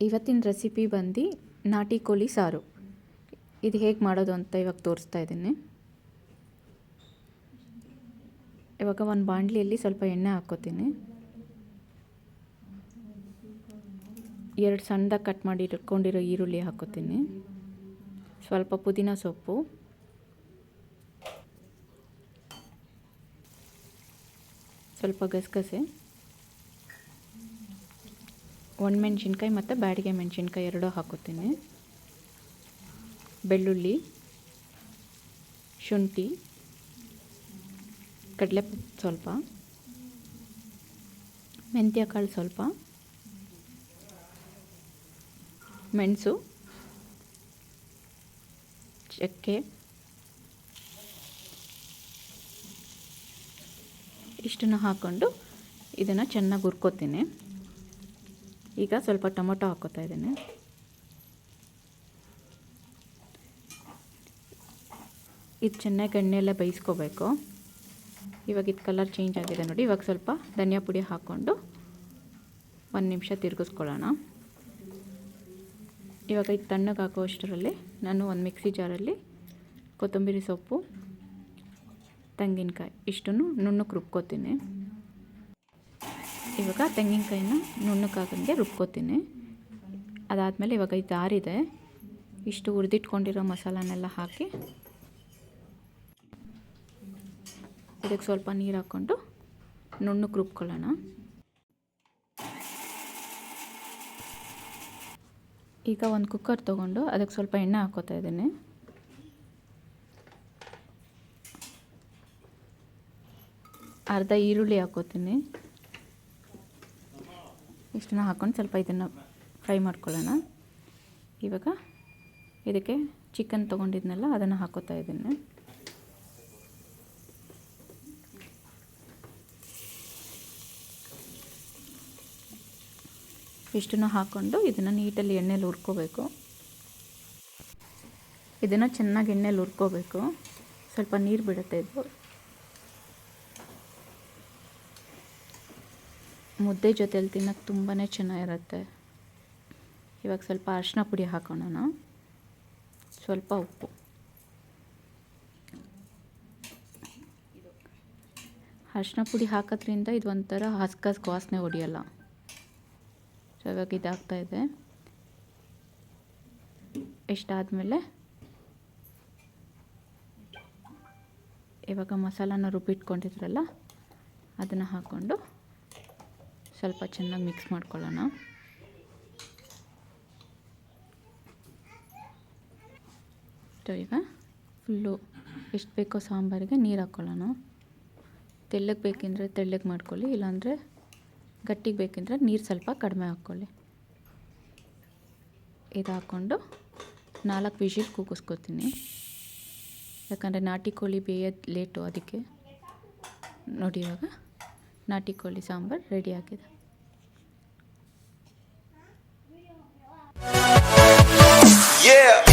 ಇವತ್ತಿನ ರೆಸಿಪಿ ಬಂದು ನಾಟಿ ಕೋಳಿ ಸಾರು. ಇದು ಹೇಗೆ ಮಾಡೋದು ಅಂತ ಇವಾಗ ತೋರಿಸ್ತಾ ಇದ್ದೀನಿ. ಇವಾಗ ಒಂದು ಬಾಂಡ್ಲಿಯಲ್ಲಿ ಸ್ವಲ್ಪ ಎಣ್ಣೆ ಹಾಕ್ಕೋತೀನಿ. ಎರಡು ಸಣ್ಣದಾಗಿ ಕಟ್ ಮಾಡಿ ಇಟ್ಕೊಂಡಿರೋ ಈರುಳ್ಳಿ ಹಾಕ್ಕೋತೀನಿ. ಸ್ವಲ್ಪ ಪುದೀನ ಸೊಪ್ಪು. ಸ್ವಲ್ಪ ಗಸಗಸೆ. ಒಣಮೆಣ್ಸಿನ್ಕಾಯಿ ಮತ್ತು ಬ್ಯಾಡಿಗೆ ಮೆಣಸಿನ್ಕಾಯಿ ಎರಡೂ ಹಾಕೋತೀನಿ. ಬೆಳ್ಳುಳ್ಳಿ, ಶುಂಠಿ ಕಡಲೆ ಸ್ವಲ್ಪ ಮೆಂತ್ಯ ಕಾಳು ಸ್ವಲ್ಪ, ಮೆಣಸು, ಚಕ್ಕೆ, ಇಷ್ಟನ್ನು ಹಾಕ್ಕೊಂಡು ಇದನ್ನು ಚೆನ್ನಾಗಿ ಹುರ್ಕೋತೀನಿ. ಈಗ ಸ್ವಲ್ಪ ಟೊಮೊಟೊ ಹಾಕೋತಾ ಇದ್ದೇನೆ. ಇದು ಚೆನ್ನಾಗಿ ಎಣ್ಣೆಲ್ಲ ಬೇಯಿಸ್ಕೋಬೇಕು. ಇವಾಗ ಇದು ಕಲರ್ ಚೇಂಜ್ ಆಗಿದೆ ನೋಡಿ. ಇವಾಗ ಸ್ವಲ್ಪ ಧನಿಯಾ ಪುಡಿ ಹಾಕ್ಕೊಂಡು ಒಂದು ನಿಮಿಷ ತಿರುಗಿಸ್ಕೊಳ್ಳೋಣ. ಇವಾಗ ಇದು ತಣ್ಣಗೆ ಹಾಕೋ ಅಷ್ಟರಲ್ಲಿ ನಾನು ಒಂದು ಮಿಕ್ಸಿ ಜಾರಲ್ಲಿ ಕೊತ್ತಂಬರಿ ಸೊಪ್ಪು, ತೆಂಗಿನಕಾಯಿ ಇಷ್ಟನ್ನು ನುಣ್ಣಕ್ಕೆ ರುಬ್ಕೋತೀನಿ. ಇವಾಗ ತೆಂಗಿನಕಾಯಿನ ನುಣ್ಣಕ್ಕಾಗಂಗೆ ರುಬ್ಕೋತೀನಿ. ಅದಾದಮೇಲೆ ಇವಾಗ ಇದು ಆರಿದೆ ಇಷ್ಟು ಹುರಿದಿಟ್ಕೊಂಡಿರೋ ಮಸಾಲನೆಲ್ಲ ಹಾಕಿ ಇದಕ್ಕೆ ಸ್ವಲ್ಪ ನೀರು ಹಾಕ್ಕೊಂಡು ನುಣ್ಣಕ್ಕೆ ರುಬ್ಕೊಳ್ಳೋಣ. ಈಗ ಒಂದು ಕುಕ್ಕರ್ ತೊಗೊಂಡು ಅದಕ್ಕೆ ಸ್ವಲ್ಪ ಎಣ್ಣೆ ಹಾಕ್ಕೋತಾ ಇದ್ದೀನಿ. ಅರ್ಧ ಈರುಳ್ಳಿ ಹಾಕ್ಕೋತೀನಿ ಇಷ್ಟನ್ನ ಹಾಕ್ಕೊಂಡು ಸ್ವಲ್ಪ ಇದನ್ನು ಫ್ರೈ ಮಾಡ್ಕೊಳ್ಳೋಣ. ಇವಾಗ ಇದಕ್ಕೆ ಚಿಕನ್ ತೊಗೊಂಡಿದ್ನಲ್ಲ, ಅದನ್ನು ಹಾಕೋತಾ ಇದ್ದೀನಿ. ಇಷ್ಟನ್ನು ಹಾಕ್ಕೊಂಡು ಇದನ್ನು ನೀಟಲ್ಲಿ ಎಣ್ಣೆಲಿ ಹುರ್ಕೋಬೇಕು. ಇದನ್ನು ಚೆನ್ನಾಗಿ ಎಣ್ಣೆಲಿ ಹುರ್ಕೋಬೇಕು. ಸ್ವಲ್ಪ ನೀರು ಬಿಡುತ್ತೆ ಇದು. ಮುದ್ದೆ ಜೊತೆಯಲ್ಲಿ ತಿನ್ನೋಕ್ಕೆ ತುಂಬಾ ಚೆನ್ನಾಗಿರುತ್ತೆ. ಇವಾಗ ಸ್ವಲ್ಪ ಅರಿಶಿನ ಪುಡಿ ಹಾಕೋಣ ಸ್ವಲ್ಪ ಉಪ್ಪು. ಅರಿಶಿನ ಪುಡಿ ಹಾಕೋದ್ರಿಂದ ಇದು ಒಂಥರ ಹಸ್ಕಸ್ಗೆ ವಾಸನೆ ಹೊಡಿಯಲ್ಲ. ಸೊ ಇವಾಗ ಇದಾಗ್ತಾ ಇದೆ. ಇಷ್ಟಾದಮೇಲೆ ಇವಾಗ ಮಸಾಲಾನ ರುಬ್ಬಿಟ್ಕೊಂಡಿದ್ರಲ್ಲ, ಅದನ್ನು ಹಾಕ್ಕೊಂಡು ಸ್ವಲ್ಪ ಚೆನ್ನಾಗಿ ಮಿಕ್ಸ್ ಮಾಡ್ಕೊಳ್ಳೋಣ. ಈಗ ಫುಲ್ಲು ಎಷ್ಟು ಬೇಕೋ ಸಾಂಬಾರಿಗೆ ನೀರು ಹಾಕ್ಕೊಳ್ಳೋಣ ತೆಳ್ಳಗೆ ಬೇಕೆಂದರೆ ತೆಳ್ಳಗೆ ಮಾಡ್ಕೊಳ್ಳಿ, ಇಲ್ಲಾಂದರೆ ಗಟ್ಟಿಗೆ ಬೇಕೆಂದರೆ ನೀರು ಸ್ವಲ್ಪ ಕಡಿಮೆ ಹಾಕ್ಕೊಳ್ಳಿ ಇದು ಹಾಕ್ಕೊಂಡು ನಾಲ್ಕು ವಿಷಿಲ್ ಕೂಗಿಸ್ಕೊತೀನಿ. ಯಾಕಂದರೆ ನಾಟಿ ಕೋಳಿ ಬೇಯೋದು ಲೇಟು ಅದಕ್ಕೆ. ನೋಡಿ ಇವಾಗ ನಾಟಿ ಕೋಳಿ ಸಾಂಬಾರು ರೆಡಿ ಆಗಿದೆ. yeah.